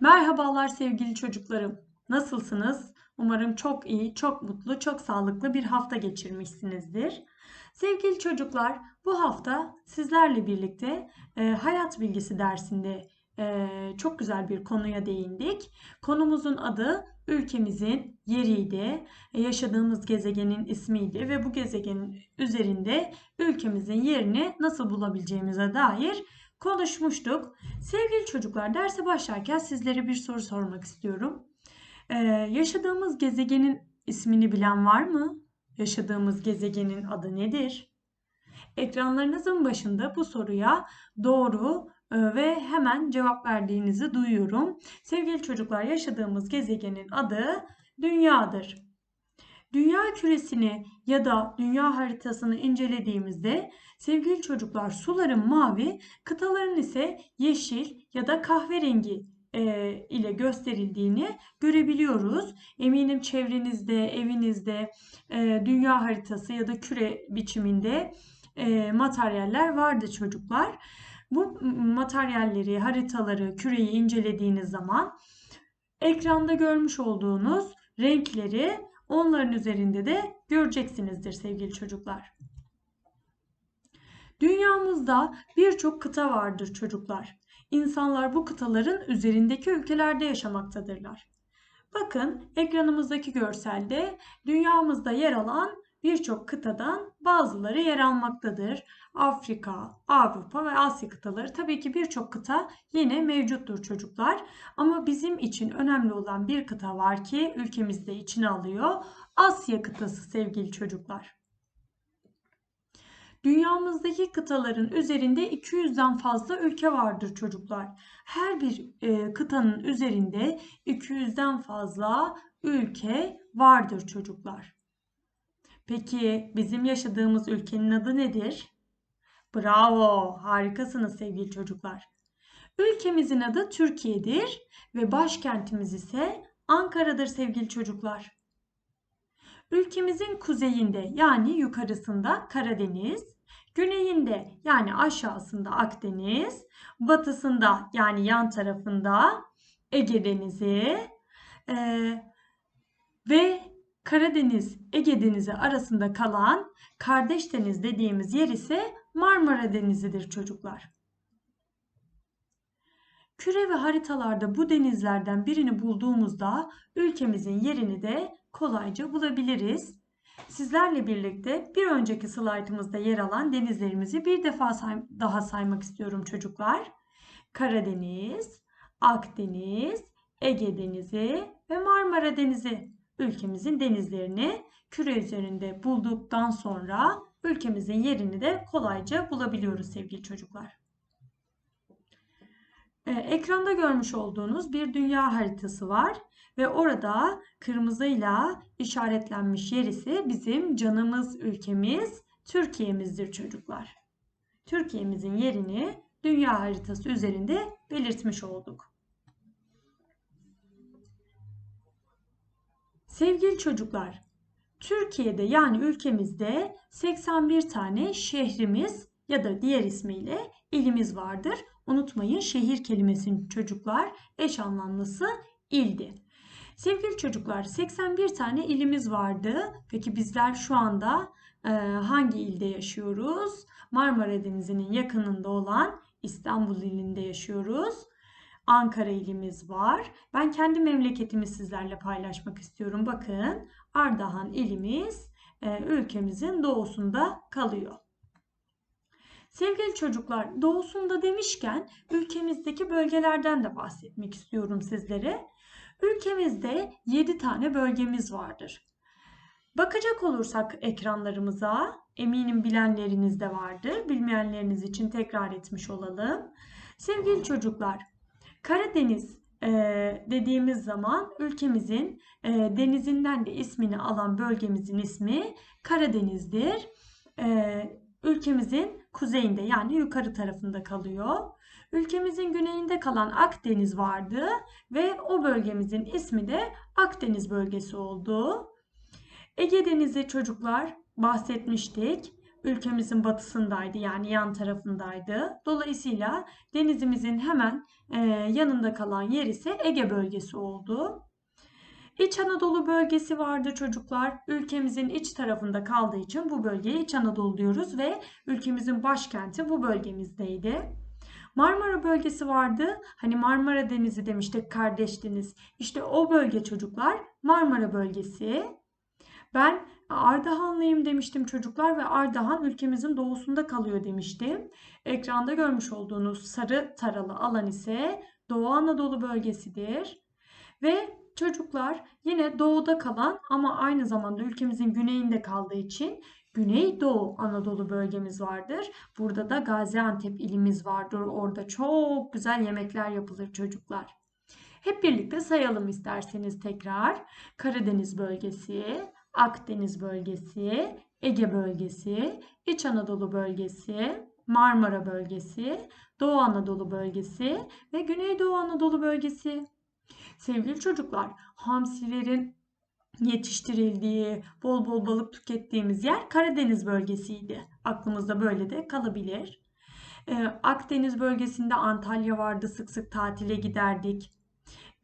Merhabalar sevgili çocuklarım. Nasılsınız? Umarım çok iyi, çok mutlu, çok sağlıklı bir hafta geçirmişsinizdir. Sevgili çocuklar, bu hafta sizlerle birlikte e, hayat bilgisi dersinde e, çok güzel bir konuya değindik. Konumuzun adı ülkemizin yeriydi, e, yaşadığımız gezegenin ismiydi ve bu gezegenin üzerinde ülkemizin yerini nasıl bulabileceğimize dair konuşmuştuk. Sevgili çocuklar derse başlarken sizlere bir soru sormak istiyorum. Ee, yaşadığımız gezegenin ismini bilen var mı? Yaşadığımız gezegenin adı nedir? Ekranlarınızın başında bu soruya doğru e, ve hemen cevap verdiğinizi duyuyorum. Sevgili çocuklar yaşadığımız gezegenin adı Dünya'dır. Dünya küresini ya da dünya haritasını incelediğimizde sevgili çocuklar suların mavi, kıtaların ise yeşil ya da kahverengi e, ile gösterildiğini görebiliyoruz. Eminim çevrenizde, evinizde e, dünya haritası ya da küre biçiminde e, materyaller vardı çocuklar. Bu materyalleri, haritaları, küreyi incelediğiniz zaman ekranda görmüş olduğunuz renkleri onların üzerinde de göreceksinizdir sevgili çocuklar. Dünyamızda birçok kıta vardır çocuklar. İnsanlar bu kıtaların üzerindeki ülkelerde yaşamaktadırlar. Bakın ekranımızdaki görselde dünyamızda yer alan birçok kıtadan bazıları yer almaktadır. Afrika, Avrupa ve Asya kıtaları tabii ki birçok kıta yine mevcuttur çocuklar. Ama bizim için önemli olan bir kıta var ki ülkemizde içine alıyor. Asya kıtası sevgili çocuklar. Dünyamızdaki kıtaların üzerinde 200'den fazla ülke vardır çocuklar. Her bir e, kıtanın üzerinde 200'den fazla ülke vardır çocuklar. Peki bizim yaşadığımız ülkenin adı nedir? Bravo, harikasınız sevgili çocuklar. Ülkemizin adı Türkiye'dir ve başkentimiz ise Ankara'dır sevgili çocuklar. Ülkemizin kuzeyinde yani yukarısında Karadeniz, güneyinde yani aşağısında Akdeniz, batısında yani yan tarafında Ege Denizi e, ve Karadeniz, Ege Denizi arasında kalan kardeş deniz dediğimiz yer ise Marmara Denizi'dir çocuklar. Küre ve haritalarda bu denizlerden birini bulduğumuzda ülkemizin yerini de kolayca bulabiliriz. Sizlerle birlikte bir önceki slaytımızda yer alan denizlerimizi bir defa say daha saymak istiyorum çocuklar. Karadeniz, Akdeniz, Ege Denizi ve Marmara Denizi ülkemizin denizlerini küre üzerinde bulduktan sonra ülkemizin yerini de kolayca bulabiliyoruz sevgili çocuklar. Ee, ekranda görmüş olduğunuz bir dünya haritası var ve orada kırmızıyla işaretlenmiş yer ise bizim canımız ülkemiz Türkiye'mizdir çocuklar. Türkiye'mizin yerini dünya haritası üzerinde belirtmiş olduk. Sevgili çocuklar, Türkiye'de yani ülkemizde 81 tane şehrimiz ya da diğer ismiyle ilimiz vardır. Unutmayın şehir kelimesinin çocuklar eş anlamlısı ildi. Sevgili çocuklar 81 tane ilimiz vardı. Peki bizler şu anda e, hangi ilde yaşıyoruz? Marmara Denizi'nin yakınında olan İstanbul ilinde yaşıyoruz. Ankara ilimiz var. Ben kendi memleketimi sizlerle paylaşmak istiyorum. Bakın Ardahan ilimiz e, ülkemizin doğusunda kalıyor. Sevgili çocuklar, doğusunda demişken ülkemizdeki bölgelerden de bahsetmek istiyorum sizlere. Ülkemizde 7 tane bölgemiz vardır. Bakacak olursak ekranlarımıza, eminim bilenleriniz de vardır. Bilmeyenleriniz için tekrar etmiş olalım. Sevgili çocuklar, Karadeniz e, dediğimiz zaman ülkemizin e, denizinden de ismini alan bölgemizin ismi Karadeniz'dir. E, ülkemizin kuzeyinde yani yukarı tarafında kalıyor. Ülkemizin güneyinde kalan Akdeniz vardı ve o bölgemizin ismi de Akdeniz bölgesi oldu. Ege Denizi çocuklar bahsetmiştik. Ülkemizin batısındaydı yani yan tarafındaydı. Dolayısıyla denizimizin hemen e, yanında kalan yer ise Ege bölgesi oldu. İç Anadolu bölgesi vardı çocuklar. Ülkemizin iç tarafında kaldığı için bu bölgeye İç Anadolu diyoruz ve ülkemizin başkenti bu bölgemizdeydi. Marmara bölgesi vardı. Hani Marmara Denizi demiştik kardeş deniz. İşte o bölge çocuklar Marmara bölgesi. Ben Ardahanlıyım demiştim çocuklar ve Ardahan ülkemizin doğusunda kalıyor demiştim. Ekranda görmüş olduğunuz sarı taralı alan ise Doğu Anadolu bölgesidir. Ve çocuklar yine doğuda kalan ama aynı zamanda ülkemizin güneyinde kaldığı için Güneydoğu Anadolu bölgemiz vardır. Burada da Gaziantep ilimiz vardır. Orada çok güzel yemekler yapılır çocuklar. Hep birlikte sayalım isterseniz tekrar. Karadeniz bölgesi, Akdeniz bölgesi, Ege bölgesi, İç Anadolu bölgesi, Marmara bölgesi, Doğu Anadolu bölgesi ve Güneydoğu Anadolu bölgesi. Sevgili çocuklar, hamsilerin yetiştirildiği, bol bol balık tükettiğimiz yer Karadeniz bölgesiydi. Aklımızda böyle de kalabilir. Ee, Akdeniz bölgesinde Antalya vardı, sık sık tatile giderdik.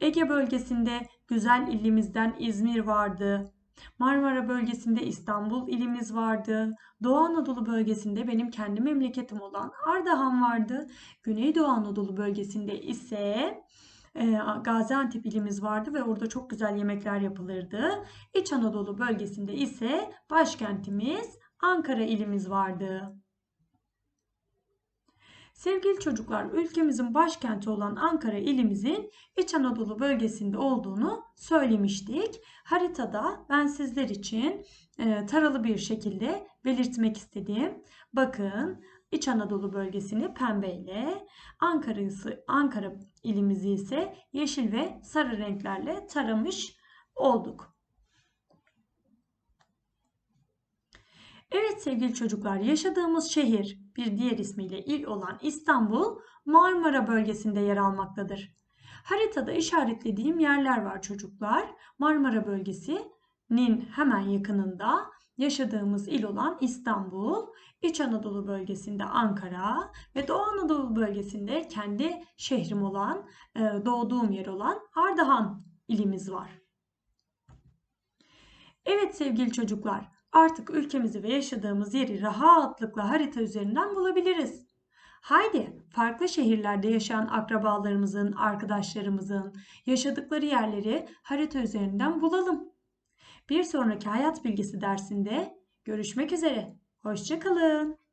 Ege bölgesinde güzel ilimizden İzmir vardı. Marmara bölgesinde İstanbul ilimiz vardı. Doğu Anadolu bölgesinde benim kendi memleketim olan Ardahan vardı. Güneydoğu Anadolu bölgesinde ise e, Gaziantep ilimiz vardı ve orada çok güzel yemekler yapılırdı. İç Anadolu bölgesinde ise başkentimiz Ankara ilimiz vardı. Sevgili çocuklar, ülkemizin başkenti olan Ankara ilimizin İç Anadolu bölgesinde olduğunu söylemiştik. Haritada ben sizler için e, taralı bir şekilde belirtmek istedim. Bakın İç Anadolu bölgesini pembeyle, Ankara'sı Ankara ilimizi ise yeşil ve sarı renklerle taramış olduk. Evet sevgili çocuklar, yaşadığımız şehir bir diğer ismiyle il olan İstanbul Marmara bölgesinde yer almaktadır. Haritada işaretlediğim yerler var çocuklar. Marmara bölgesinin hemen yakınında yaşadığımız il olan İstanbul, İç Anadolu bölgesinde Ankara ve Doğu Anadolu bölgesinde kendi şehrim olan, e, doğduğum yer olan Ardahan ilimiz var. Evet sevgili çocuklar, artık ülkemizi ve yaşadığımız yeri rahatlıkla harita üzerinden bulabiliriz. Haydi farklı şehirlerde yaşayan akrabalarımızın, arkadaşlarımızın yaşadıkları yerleri harita üzerinden bulalım. Bir sonraki hayat bilgisi dersinde görüşmek üzere. Hoşçakalın.